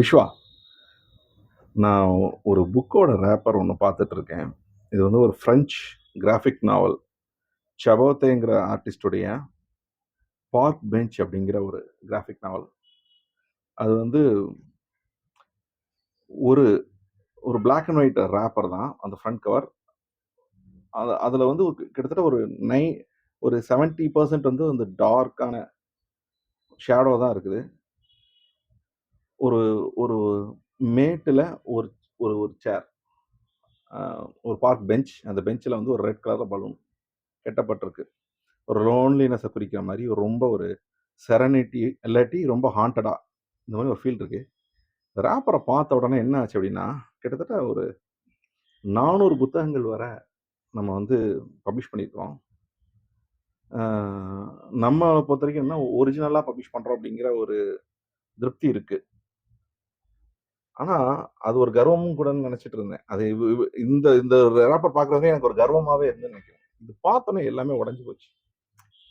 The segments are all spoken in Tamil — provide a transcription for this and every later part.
விஸ்வா நான் ஒரு புக்கோட ரேப்பர் ஒன்று பார்த்துட்ருக்கேன். இது வந்து ஒரு ஃப்ரெஞ்ச் கிராஃபிக் நாவல் சபோத்தேங்கிற ஆர்டிஸ்டுடைய பார்க் பெஞ்ச் அப்படிங்கிற ஒரு கிராஃபிக் நாவல் அது வந்து ஒரு ஒரு பிளாக் அண்ட் ஒயிட் ரேப்பர் தான் அந்த ஃப்ரண்ட் கவர் அது அதில் வந்து ஒரு கிட்டத்தட்ட ஒரு நை ஒரு செவன்ட்டி பர்சன்ட் வந்து அந்த டார்க்கான ஷேடோ தான் இருக்குது. ஒரு ஒரு மேட்டில் ஒரு ஒரு ஒரு சேர் ஒரு பார்க் பெஞ்ச் அந்த பெஞ்சில் வந்து ஒரு ரெட் கலரில் பலூன் கெட்டப்பட்டிருக்கு. ஒரு லோன்லினஸை குறிக்கிற மாதிரி ஒரு ரொம்ப ஒரு செரனிட்டி இல்லாட்டி ரொம்ப ஹாண்டடாக இந்த மாதிரி ஒரு ஃபீல் இருக்குது இந்த ரேப்பரை பார்த்த உடனே என்ன ஆச்சு அப்படின்னா கிட்டத்தட்ட ஒரு நானூறு புத்தகங்கள் வர நம்ம வந்து பப்ளிஷ் பண்ணியிருக்கோம் நம்மளை பொறுத்த வரைக்கும் என்ன ஒரிஜினலாக பப்ளிஷ் பண்ணுறோம் அப்படிங்கிற ஒரு திருப்தி இருக்குது ஆனா அது ஒரு கர்வமும் கூட நினைச்சிட்டு இருந்தேன். அது இந்த இந்த ரேப்பர் பார்க்கறதே எனக்கு ஒரு கர்வமாவே இருந்து நினைக்கிறேன். இது பார்த்தோன்னே எல்லாமே உடஞ்சி போச்சு.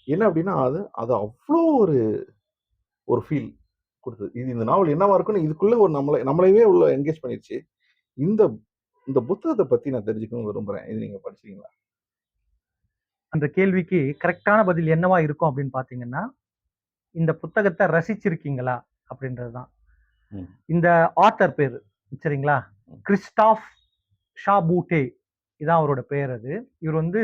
என்ன அப்படின்னா அது அது அவ்வளோ ஒரு ஒரு ஃபீல் கொடுத்தது. இது இந்த நாவல் என்னவா இருக்குன்னு இதுக்குள்ளே ஒரு நம்மளை நம்மளையே உள்ள என்கேஜ் பண்ணிடுச்சு இந்த இந்த புத்தகத்தை பத்தி நான் தெரிஞ்சுக்கணும் விரும்புறேன். இது நீங்க படிச்சீங்களா? அந்த கேள்விக்கு கரெக்டான பதில் என்னவா இருக்கும் அப்படின்னு பாத்தீங்கன்னா இந்த புத்தகத்தை ரசிச்சிருக்கீங்களா அப்படின்றது தான் இந்த ஆத்தர் பேர் சரிங்களா. Christophe Chabouté. இதான் அவரோட பேர் அது. இவர் வந்து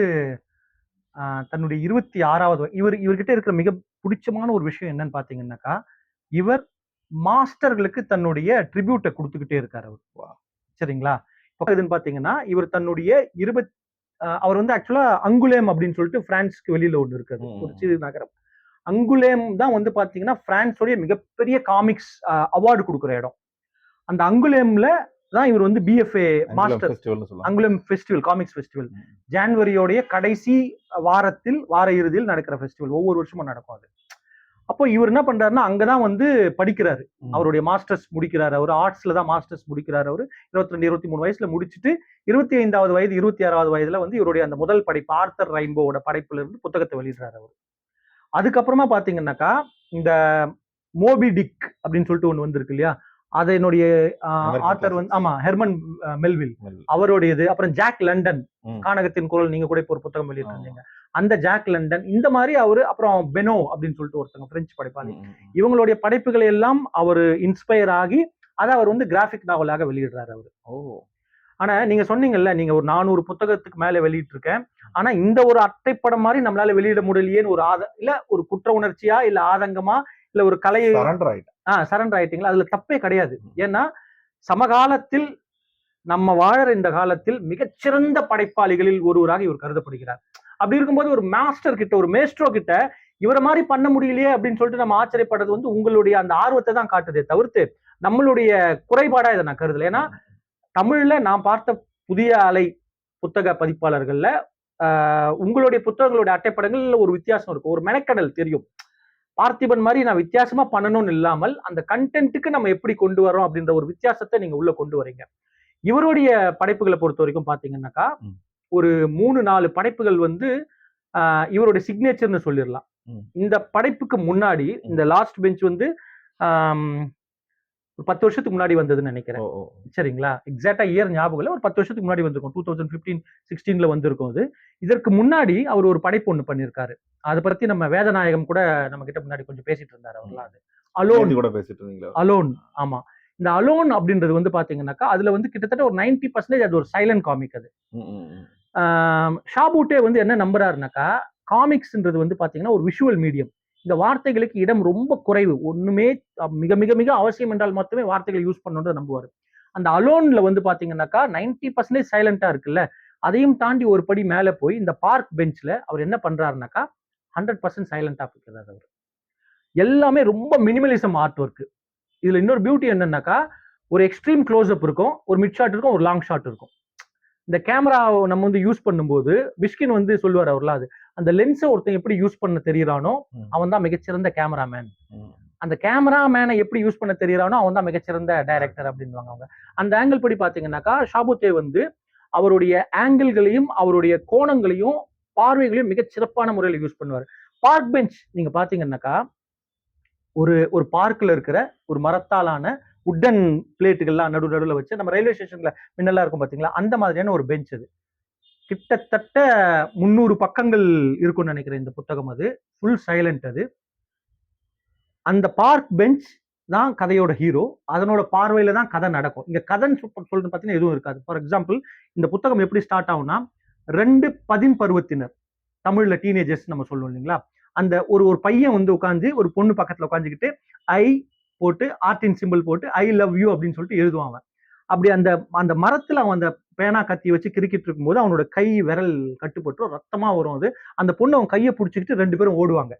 தன்னுடைய இருபத்தி ஆறாவது இவர் இவர்கிட்ட இருக்கிற மிக பிடிச்சமான ஒரு விஷயம் என்னன்னு பாத்தீங்கன்னாக்கா இவர் மாஸ்டர்களுக்கு தன்னுடைய ட்ரிபியூட்டை கொடுத்துக்கிட்டே இருக்காரு அவர். சரிங்களா? இப்போ இதுன்னு பாத்தீங்கன்னா இவர் தன்னுடைய இருபத் அவர் வந்து ஆக்சுவலா அங்குலேம் அப்படின்னு சொல்லிட்டு பிரான்ஸ்க்கு வெளியில ஒன்று இருக்குது ஒரு. சிறு நகரம். அங்குலேம் தான் வந்து பாத்தீங்கன்னா பிரான்ஸோடைய மிகப்பெரிய காமிக்ஸ் அவார்டு கொடுக்குற இடம். அந்த அங்குலேம்ல தான் இவர் வந்து BFA master Angoulême festival comics festival. ஜான்வரியோடைய கடைசி வாரத்தில் வார இறுதியில் நடக்கிற ஃபெஸ்டிவல் ஒவ்வொரு வருஷமும் நடக்கும் அது. அப்போ இவர் என்ன பண்றாருன்னா அங்கதான் வந்து படிக்கிறாரு. அவருடைய மாஸ்டர்ஸ் முடிக்கிறாரு. அவர் ஆர்ட்ஸ்ல தான் மாஸ்டர்ஸ் முடிக்கிறாரு அவர். இருபத்தி ரெண்டு இருபத்தி மூணு வயசுல முடிச்சுட்டு இருபத்தி ஐந்தாவது வயது இருபத்தி ஆறாவது வயதுல வந்து இவருடைய அந்த முதல் படைப்பு ஆர்த்தர் ரெயின்போவோட படைப்புல இருந்து புத்தகத்தை வெளியிடுறாரு அவர். அதுக்கப்புறமா பாத்தீங்கன்னாக்கா இந்த மோபி டிக் அப்படின்னு சொல்லிட்டு ஒண்ணு வந்திருக்கு இல்லையா அதனுடைய American ஆத்தர் வந்து. ஆமா ஹெர்மன் மெல்வில் மெல். அவருடையது அப்புறம் ஜாக் லண்டன். கானகத்தின் குரல் நீங்க கூட இப்போ ஒரு புத்தகம் வெளியிட்டிருந்தீங்க. அந்த ஜாக் லண்டன் இந்த மாதிரி அவரு அப்புறம் பெனோ அப்படின்னு சொல்லிட்டு ஒருத்தங்க பிரெஞ்சு படைப்பாளி. இவங்களுடைய படைப்புகளை எல்லாம் அவர் இன்ஸ்பயர் ஆகி அதை அவர் வந்து கிராஃபிக் நாவலாக வெளியிடுறாரு அவர் ஓ ஆனா நீங்க சொன்னீங்கல்ல நீங்க ஒரு நானூறு புத்தகத்துக்கு மேல வெளியிட்டிருக்கேன் ஆனா இந்த ஒரு அட்டைப்படம் மாதிரி நம்மளால வெளியிட முடியலையேன்னு ஒரு ஆத இல்ல ஒரு குற்ற உணர்ச்சியா இல்ல ஆதங்கமா இல்ல ஒரு கலையை ஆஹ் சரண்டர் ஆயிட்டீங்களா? அதுல தப்பே கிடையாது. ஏன்னா சமகாலத்தில் நம்ம வாழற இந்த காலத்தில் மிகச்சிறந்த படைப்பாளிகளில் ஒருவராக இவர் கருதப்படுகிறார். அப்படி இருக்கும்போது ஒரு மாஸ்டர் கிட்ட ஒரு மேஸ்ட்ரோ கிட்ட இவரை மாதிரி பண்ண முடியலையே அப்படின்னு சொல்லிட்டு நம்ம ஆச்சரியப்படுறது வந்து உங்களுடைய அந்த ஆர்வத்தை தான் காட்டுதே தவிர்த்து நம்மளுடைய குறைபாடா இதை நான் கருதல. ஏன்னா தமிழ்ல நான் பார்த்த புதிய அலை புத்தக பதிப்பாளர்கள்ல உங்களுடைய புத்தகங்களுடைய அட்டைப்படங்கள்ல ஒரு வித்தியாசம் இருக்கும். ஒரு மெனக்கடல் தெரியும். பார்த்திபன் மாதிரி நான் வித்தியாசமா பண்ணணும்னு இல்லாமல் அந்த கண்டென்ட்டுக்கு நம்ம எப்படி கொண்டு வரோம் அப்படின்ற ஒரு வித்தியாசத்தை நீங்க உள்ள கொண்டு வரீங்க. இவருடைய படைப்புகளை பொறுத்த வரைக்கும் பாத்தீங்கன்னாக்கா. ஒரு மூணு நாலு படைப்புகள் வந்து இவருடைய சிக்னேச்சர்னு சொல்லிடலாம். இந்த படைப்புக்கு முன்னாடி இந்த லாஸ்ட் பெஞ்ச் வந்து ஒரு பத்து வருஷத்துக்கு முன்னாடி வந்ததுன்னு நினைக்கிறேன். சரிங்களா? எக்ஸாக்டா இயர் ஞாபகம் இல்லை. ஒரு பத்து வருஷத்துக்கு முன்னாடி வந்திருக்கும். டூ தௌசண்ட் ஃபிஃப்டீன் சிக்ஸ்டீன்ல வந்திருக்கும் அது. இதற்கு முன்னாடி அவர் ஒரு படைப்பு ஒன்று பண்ணியிருக்காரு அதை பத்தி நம்ம வேதநாயகம் கூட நம்ம கிட்ட முன்னாடி கொஞ்சம் பேசிட்டு இருந்தாரு அவர்லாம் அது. அலோன் கூட பேசிட்டு இருந்தீங்களா? அலோன் ஆமா. இந்த அலோன் அப்படின்றது வந்து பாத்தீங்கன்னாக்கா அதுல வந்து கிட்டத்தட்ட ஒரு 90% பர்சன்டேஜ் அது ஒரு சைலண்ட் காமிக் அது. ஷாபூட்டே வந்து என்ன நம்புறாருனாக்கா காமிக்ஸ்ன்றது வந்து பாத்தீங்கன்னா ஒரு விஷுவல் மீடியம் இந்த வார்த்தைகளுக்கு இடம் ரொம்ப குறைவு. ஒண்ணுமே மிக மிக மிக அவசியம் என்றால் மட்டுமே வார்த்தைகள் யூஸ் பண்ணணும்னு நம்புவார். அந்த அலோன்ல வந்து பாத்தீங்கன்னாக்கா 90% பர்சன்டேஜ் சைலண்டா இருக்குல்ல அதையும் தாண்டி ஒரு படி மேல போய் இந்த பார்க் பெஞ்ச்ல அவர் என்ன பண்றாருனாக்கா ஹண்ட்ரட் பர்சன்ட் சைலண்டா இருக்கிறார் அவர். எல்லாமே ரொம்ப மினிமலிசம் ஆர்ட் ஒர்க் இதுல இன்னொரு பியூட்டி என்னன்னாக்கா ஒரு எக்ஸ்ட்ரீம் க்ளோஸ்அப் இருக்கும் ஒரு மிட் ஷாட் இருக்கும் ஒரு லாங் ஷாட் இருக்கும். இந்த கேமரா நம்ம வந்து யூஸ் பண்ணும்போது பிஷ்கின் வந்து சொல்லுவார் அவர்லாம் அது அந்த லென்ஸை ஒருத்தன் எப்படி யூஸ் பண்ண தெரியறானோ. அவன் தான் மிகச்சிறந்த கேமராமேன். அந்த கேமராமேனை எப்படி யூஸ் பண்ண தெரியறானோ அவன் தான் மிகச்சிறந்த டைரக்டர் அப்படின்வாங்க அவங்க அந்த ஆங்கிள் படி பாத்தீங்கன்னாக்கா ஷாபுத்தே வந்து அவருடைய ஆங்கிள்களையும் அவருடைய கோணங்களையும் பார்வைகளையும் மிகச் சிறப்பான முறையில் யூஸ் பண்ணுவார் பார்க் பெஞ்ச் நீங்க பாத்தீங்கன்னாக்கா ஒரு ஒரு பார்க்ல இருக்கிற ஒரு மரத்தாலான உட்டன் பிளேட்டுகள்லாம் நடு நடுவில் வச்சு நம்ம ரயில்வே ஸ்டேஷன்ல முன்னெல்லாம் இருக்கும் பார்த்தீங்களா அந்த மாதிரியான ஒரு பெஞ்ச் அது. கிட்டத்தட்ட முந்நூறு பக்கங்கள் இருக்கும்னு நினைக்கிறேன் இந்த புத்தகம் அது. ஃபுல் சைலண்ட் அது. அந்த பார்க் பெஞ்ச் தான் கதையோட ஹீரோ அதனோட பார்வையில தான் கதை நடக்கும். இங்க கதைன்னு சொல்~ சொல்றது பார்த்தீங்கன்னா எதுவும் இருக்காது. ஃபார் எக்ஸாம்பிள் இந்த புத்தகம் எப்படி ஸ்டார்ட் ஆகும்னா ரெண்டு பதின் பருவத்தினர் தமிழ்ல டீனேஜர்ஸ் நம்ம சொல்லுவோம் இல்லைங்களா? அந்த ஒரு ஒரு பையன் வந்து உட்காந்து ஒரு பொண்ணு பக்கத்துல உட்காந்துக்கிட்டு ஐ போட்டு ஆர்டின் சிம்பிள் போட்டு ஐ லவ் யூ அப்படின்னு சொல்லிட்டு எழுதுவான் அவன். அப்படி அந்த அந்த மரத்துல அவன் அந்த பேனா கத்தி வச்சு கிரிக்கெட் இருக்கும்போது அவனோட கை விரல் கட்டுப்பட்டு ரத்தமா வரும் அது. அந்த பொண்ணு அவன் கையை பிடிச்சிக்கிட்டு ரெண்டு பேரும் ஓடுவாங்க.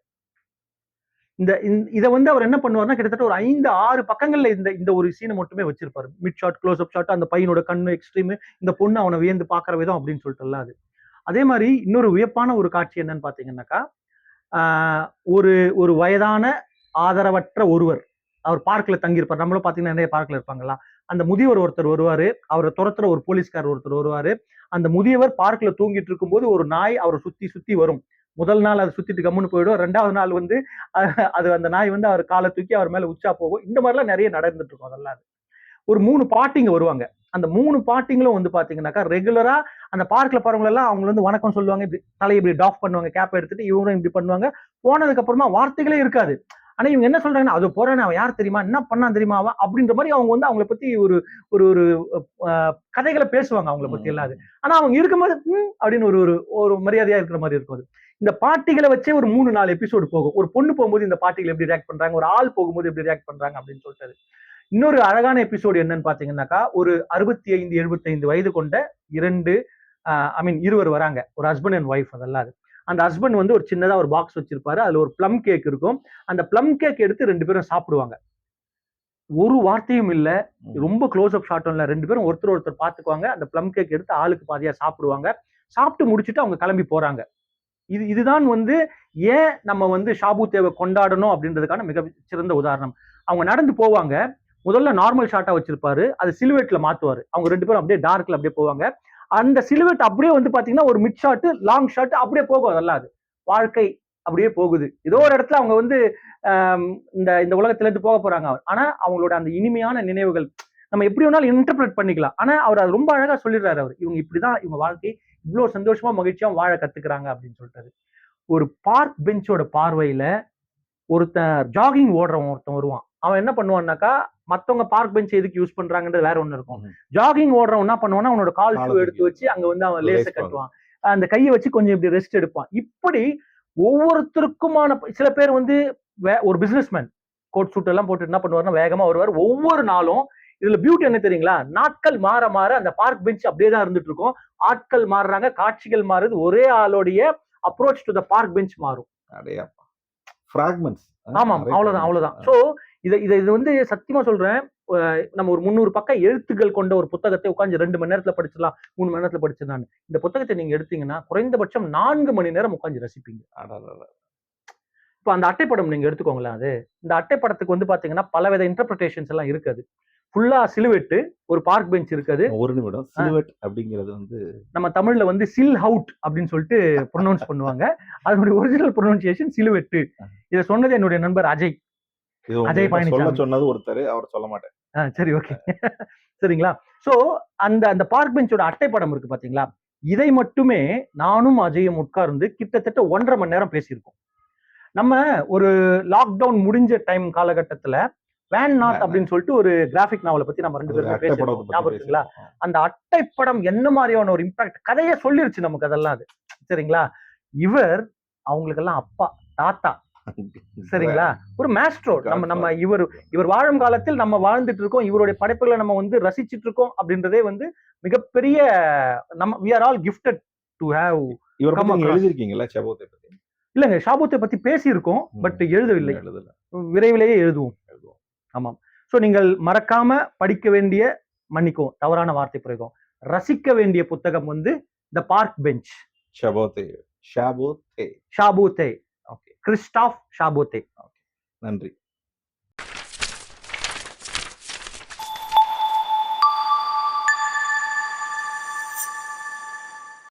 இந்த இதை வந்து அவர் என்ன பண்ணுவாருன்னா கிட்டத்தட்ட ஒரு ஐந்து ஆறு பக்கங்கள்ல இந்த இந்த ஒரு சீனை மட்டுமே வச்சிருப்பாரு. Mid shot close up shot அந்த பையனோட கண்ணு எக்ஸ்ட்ரீம் இந்த பொண்ணு அவனை வியந்து பாக்குற விதம் அப்படின்னு சொல்லிட்டு அது. அதே மாதிரி இன்னொரு வியப்பான ஒரு காட்சி என்னன்னு பாத்தீங்கன்னாக்கா ஒரு ஒரு வயதான ஆதரவற்ற ஒருவர். அவர் பார்க்கில் தங்கியிருப்பார். நம்மளும் பார்த்தீங்கன்னா நிறைய பார்க்கில் இருப்பாங்களா அந்த முதியவர் ஒருத்தர் வருவார். அவரை துரத்துற ஒரு போலீஸ்கார் ஒருத்தர் வருவார். அந்த முதியவர் பார்க்கில் தூங்கிட்டு இருக்கும்போது ஒரு நாய் அவரை சுற்றி சுற்றி வரும். முதல் நாள் அதை சுற்றிட்டு கம்முன்னு போயிடும். ரெண்டாவது நாள் வந்து அது அந்த நாய் வந்து அவர் காலை தூக்கி அவர் மேலே உச்சா போகும். இந்த மாதிரிலாம் நிறைய நடந்துட்டு இருக்கும் அதெல்லாம். ஒரு மூணு பாட்டிங்க வருவாங்க. அந்த மூணு பாட்டிங்களும் வந்து பாத்தீங்கன்னாக்கா ரெகுலரா அந்த பார்க்ல போறவங்க எல்லாம் அவங்க வந்து வணக்கம் சொல்லுவாங்க. இப்படி தலையை இப்படி டாஃப் பண்ணுவாங்க. கேப் எடுத்துட்டு இவங்களும் இப்படி பண்ணுவாங்க. போனதுக்கு அப்புறமா வார்த்தைகளே இருக்காது. ஆனா இவங்க என்ன சொல்றாங்கன்னா அது போறானே அவன் யார் தெரியுமா? என்ன பண்ணான் தெரியுமா? அவன்? அப்படின்ற மாதிரி அவங்க வந்து அவங்கள பத்தி ஒரு ஒரு ஒரு கதைகளை பேசுவாங்க அவங்கள பத்தி எல்லாம் அது. ஆனா அவங்க இருக்கும்போது அப்படின்னு ஒரு ஒரு ஒரு மரியாதையா இருக்கிற மாதிரி இருக்கும் அது. இந்த பாட்டிகளை வச்சே ஒரு மூணு நாலு எபிசோடு போகும். ஒரு பொண்ணு போகும்போது இந்த பாட்டிகள் எப்படி ரியாக்ட் பண்றாங்க? ஒரு ஆள் போகும்போது எப்படி ரியாக்ட் பண்றாங்க? அப்படின்னு சொல்லிட்டு இன்னொரு அழகான எபிசோடு என்னன்னு பாத்தீங்கன்னாக்கா ஒரு அறுபத்தி ஐந்து எழுபத்தைந்து வயது கொண்ட இரண்டு ஐ மீன் இருவர் வராங்க. ஒரு ஹஸ்பண்ட் அண்ட் ஒய்ஃப் அதெல்லாம் அது. அந்த ஹஸ்பண்ட் வந்து ஒரு சின்னதா ஒரு பாக்ஸ் வச்சிருப்பாரு. அதுல ஒரு ப்ளம் கேக் இருக்கும். அந்த ப்ளம் கேக் எடுத்து ரெண்டு பேரும் சாப்பிடுவாங்க. ஒரு வார்த்தையும் இல்ல. ரொம்ப க்ளோஸ் அப் ஷாட்டும் இல்ல ரெண்டு பேரும் ஒருத்தர் ஒருத்தர் பாத்துக்குவாங்க. அந்த ப்ளம் கேக் எடுத்து ஆளுக்கு பாதியா சாப்பிடுவாங்க. சாப்பிட்டு முடிச்சுட்டு அவங்க கிளம்பி போறாங்க. இது இதுதான் வந்து ஏன் நம்ம வந்து ஷாபு தேவை கொண்டாடணும் அப்படின்றதுக்கான மிக சிறந்த உதாரணம். அவங்க நடந்து போவாங்க. முதல்ல நார்மல் ஷாட்டா வச்சிருப்பாரு. அது சிலுவேட்ல மாத்துவாரு. அவங்க ரெண்டு பேரும் அப்படியே டார்க்ல அப்படியே போவாங்க. அந்த சிலுவெட் அப்படியே வந்து பாத்தீங்கன்னா ஒரு மிட் ஷாட் லாங் ஷாட் அப்படியே போகும் அதெல்லாம். அது வாழ்க்கை அப்படியே போகுது. ஏதோ ஒரு இடத்துல அவங்க வந்து இந்த இந்த உலகத்துல இருந்து போக போறாங்க ஆனா அவங்களோட அந்த இனிமையான நினைவுகள் நம்ம எப்படி வேணாலும் இன்டர்பிரட் பண்ணிக்கலாம். ஆனா அவர் அது ரொம்ப அழகா சொல்லிடுறாரு அவர். இவங்க இப்படிதான் இவங்க வாழ்க்கை இவ்வளவு சந்தோஷமா மகிழ்ச்சியா வாழ கத்துக்கிறாங்க அப்படின்னு சொல்லிட்டாரு. ஒரு பார்க் பெஞ்சோட பார்வையில ஒருத்தன் ஜாகிங் ஓடுறவன் ஒருத்தன் வருவான். அவன் என்ன பண்ணுவான்னாக்கா மத்தவங்க பார்க் பெஞ்ச் எதுக்கு யூஸ் பண்றாங்கன்றது வேற ஒண்ணு இருக்கும். ஜாகிங் ஓடுறவன் என்ன பண்ணுவான்னா அவனோட கால் ஷூ எடுத்து. வச்சு அங்க வந்து அவன் லேச. கட்டுவான். அந்த கையை வச்சு கொஞ்சம் இப்படி ரெஸ்ட் எடுப்பான். இப்படி ஒவ்வொருத்தருக்குமான சில பேர் வந்து ஒரு பிசினஸ்மேன் கோட் சூட் எல்லாம் போட்டு என்ன பண்ணுவாருன்னா வேகமா வருவார். ஒவ்வொரு நாளும் இதுல பியூட்டி என்ன தெரியுங்களா? நாட்கள் மாற மாற அந்த பார்க் பெஞ்ச் அப்படியே தான் இருந்துட்டு இருக்கும். ஆட்கள் மாறுறாங்க காட்சிகள் மாறுது. ஒரே ஆளுடைய approach to the park bench மாறும். ஆமாம் அவ்வளவுதான் அவ்வளவுதான். சோ இதை இதை இது வந்து சத்தியமா சொல்றேன். நம்ம ஒரு முந்நூறு பக்கம் எழுத்துக்கள் கொண்ட ஒரு புத்தகத்தை உட்காந்து ரெண்டு மணி நேரத்துல படிச்சிடலாம் மூணு மணி நேரத்துல படிச்சிடலாம் இந்த புத்தகத்தை நீங்க எடுத்தீங்கன்னா குறைந்தபட்சம் நான்கு மணி நேரம் உட்காந்து ரசிப்பீங்க. இப்போ அந்த அட்டைப்படம் நீங்க எடுத்துக்கோங்களேன் அது. இந்த அட்டைப்படத்துக்கு வந்து பாத்தீங்கன்னா பலவித இன்டர்பிரிட்டேஷன்ஸ் எல்லாம் இருக்குது. ஃபுல்லா சிலுவெட்டு ஒரு பார்க் பெஞ்ச் இருக்குது. ஒரு நிமிடம். சிலுவெட் அப்படிங்கிறது வந்து நம்ம தமிழ்ல வந்து சில் ஹவுட் அப்படின்னு சொல்லிட்டு ப்ரொனவுன்ஸ் பண்ணுவாங்க. அதனுடைய ஒரிஜினல் ப்ரொனவுன்சியேஷன் சிலுவெட்டு. இதை சொன்னது என்னுடைய நண்பர் அஜய். அஜய் சொல்ல. சொன்னது ஒருத்தர் அவர் சொல்ல மாட்டேன் சரி ஓகே. சரிங்களா? சோ அந்த அந்த பார்க் பெஞ்சோட அட்டைப்படம் இருக்கு பாத்தீங்களா? இதை மட்டுமே நானும் அஜயும் உட்கார்ந்து கிட்டத்தட்ட ஒன்றரை மணி நேரம் பேசியிருக்கோம். நம்ம ஒரு லாக்டவுன் முடிஞ்ச டைம் காலகட்டத்துல வேன் நாட் அப்படின்னு சொல்லிட்டு ஒரு கிராஃபிக் நாவலை பத்தி நம்ம ரெண்டு பேரும் பேசியிருக்கோம். ஞாபகம். அந்த அட்டைப்படம் என்ன மாதிரியான ஒரு இம்பாக்ட் கதையை சொல்லிருச்சு நமக்கு அதெல்லாம் அது. சரிங்களா? இவர் அவங்களுக்கெல்லாம் அப்பா தாத்தா. சரிங்களா? ஒரு மேஸ்ட்ரோ நம்ம நம்ம இவர் இவர் வாழும் காலத்தில் நம்ம வாழ்ந்துட்டு இருக்கோம் இவருடைய படைப்புகளை நம்ம வந்து ரசிச்சிட்டு இருக்கோம் அப்படின்றதே வந்து மிகப்பெரிய நம்ம we are all gifted to have இவர். எழுதிருக்கீங்களா செபோத்தை பத்தி? இல்லங்க ஷாபுத்தை பத்தி பேசியிருக்கோம். பட் எழுதவில்லை. விரைவிலேயே எழுதுவோம். எழுதுவோம். ஆமாம். ஸோ நீங்கள் மறக்காம படிக்க வேண்டிய மன்னிக்கும் தவறான வார்த்தை பிரயோகம். ரசிக்க வேண்டிய புத்தகம் வந்து the park bench Chabouté Chabouté. Chabouté. Christophe Chabouté. நன்றி.